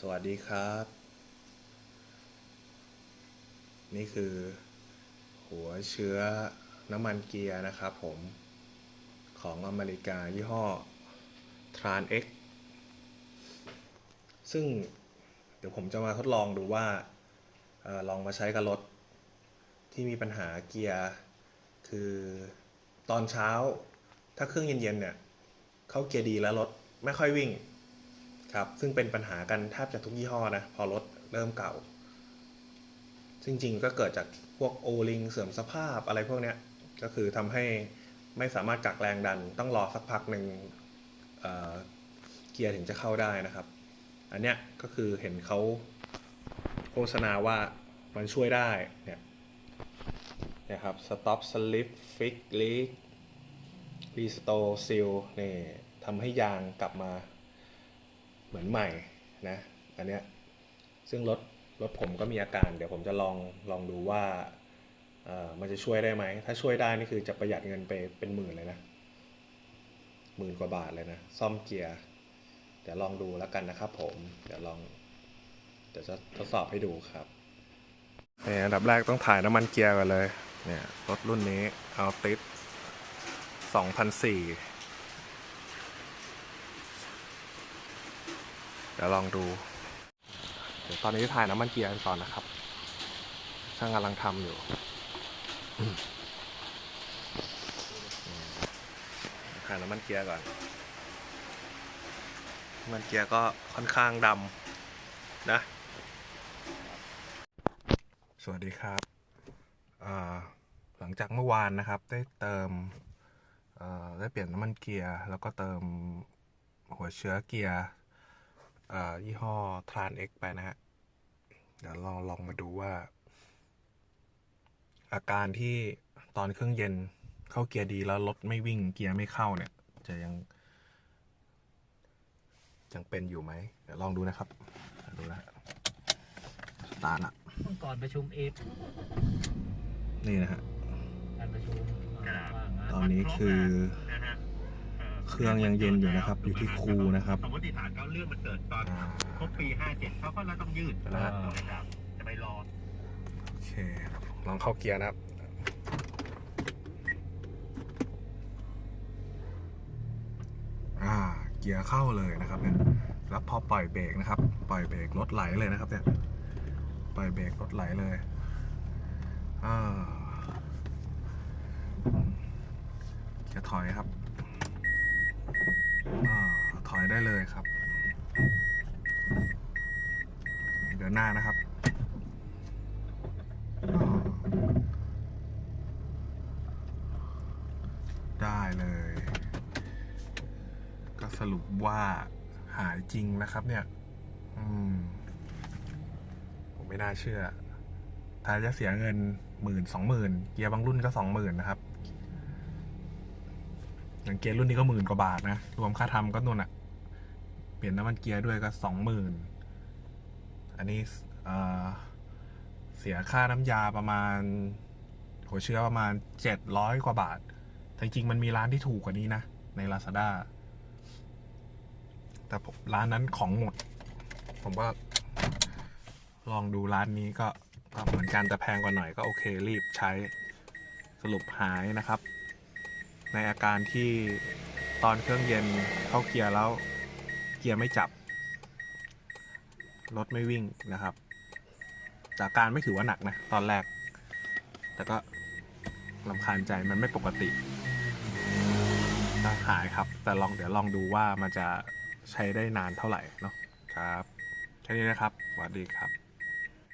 สวัสดีครับ นี่คือ หัวเชื้อน้ำมันเกียร์นะครับผมของอเมริกายี่ห้อ Tran X ซึ่งเดี๋ยวผมจะมาทดลองดูว่าออลองมาใช้กับรถ ที่มีปัญหาเกียร์ คือตอนเช้าถ้าเครื่องเย็นๆเนี่ย เข้าเกียร์ดีแล้วรถไม่ค่อยวิ่ง ครับซึ่งเป็นปัญหากันแทบจะทุกยี่ห้อนะพอรถเริ่มเก่า จริงๆก็เกิดจากพวกโอลิงเสื่อมสภาพอะไรพวกเนี้ยก็คือทำให้ไม่สามารถกักแรงดัน ต้องรอสักพักหนึ่งเเกียร์ถึงจะเข้าได้นะครับ อันเนี้ยก็คือเห็นเขาโฆษณาว่ามันช่วยได้เนี่ยนะครับ stop slip fix leak restore seal นี่ทำให้ยางกลับมา เหมือนใหม่นะอันเนี้ยซึ่งรถรถผมก็มีอาการ เดี๋ยวผมจะลองลองดูว่าเอ่อมันจะช่วยได้ไหม ถ้าช่วยได้นี่คือจะประหยัดเงินไปเป็นหมื่นเลยนะหมื่นกว่าบาทเลยนะ ซ่อมเกียร์ เดี๋ยวลองดูแล้วกันนะครับผม เดี๋ยวลอง เดี๋ยวจะทดสอบให้ดูครับเนี่ยอันดับแรกต้องถ่ายน้ำมันเกียร์ก่อนเลย เนี่ยรถรุ่นนี้เอาติด2004 เดี๋ยวลองดู เดี๋ยวตอนนี้ถ่ายน้ำมันเกียร์กันก่อนนะครับ ช่างกำลังทำอยู่ถ่ายน้ำมันเกียร์ก่อนน้ำมันเกียร์ก็ค่อนข้างดำนะ สวัสดีครับ หลังจากเมื่อวานนะครับ ได้เติมได้เปลี่ยนน้ำมันเกียร์ แล้วก็เติมหัวเชื้อเกียร์ ยี่ห้อ Tran X ไปนะฮะ เดี๋ยวลองลองมาดูว่า อาการที่ตอนเครื่องเย็นเข้าเกียร์ดีแล้วรถไม่วิ่งเกียร์ไม่เข้าเนี่ย จะยัง ยังเป็นอยู่ไหม เดี๋ยวลองดูนะครับ ดูนะสตาร์ทละก่อนประชุมเอฟนี่นะฮะ การประชุมว่างานตอนนี้คือ เครื่องยังเย็นอยู่นะครับ อยู่ที่คูนะครับสมมติฐานเขาเรื่องมันเกิดตอนอ่าครบปี57เขาก็เราต้องยืดนะฮะนะครับจะไปรอโอเคลองเข้าเกียร์นะครับอ่าเกียร์เข้าเลยนะครับเนี่ยแล้วพอปล่อยเบรกนะครับ ปล่อยเบรกรถไหลเลยนะครับเนี่ยปล่อยเบรกรถไหลเลยอ่าเกียร์ถอยครับอ่าถอย ได้เลยครับ เดินหน้านะครับ ได้เลย ก็สรุปว่าหายจริงนะครับเนี่ย อืม ผมไม่น่าเชื่อ ถ้าจะเสียเงินหมื่นสองหมื่นเกียร์บางรุ่นก็สองหมื่นนะครับอย่างเกียร์รุ่นนี้ก็หมื่นกว่าบาทนะ รวมค่าทำก็นู่นอะ ลี่ยนน้ำมันเกียร์ด้วยก็สองหมื่นอันนี้เสียค่าน้ำยาประมาณหัวเชื้อประมาณเจ็ดร้อยกว่าบาทแต่จริงมันมีร้านที่ถูกกว่านี้นะ ใน Lazada แต่ผมร้านนั้นของหมด ผมก็ลองดูร้านนี้ก็ก็เหมือนกันแต่แพงกว่าหน่อยก็โอเครีบใช้สรุปหายนะครับ ในอาการที่ตอนเครื่องเย็นเข้าเกียร์แล้ว เกียร์ไม่จับ รถไม่วิ่งนะครับ แต่การไม่ถือว่าหนักนะตอนแรก แต่ก็ลำคาญใจมันไม่ปกติก็หายครับ แต่ลองเดี๋ยวลองดูว่ามันจะใช้ได้นานเท่าไหร่เนาะครับ แค่นี้นะครับ สวัสดีครับ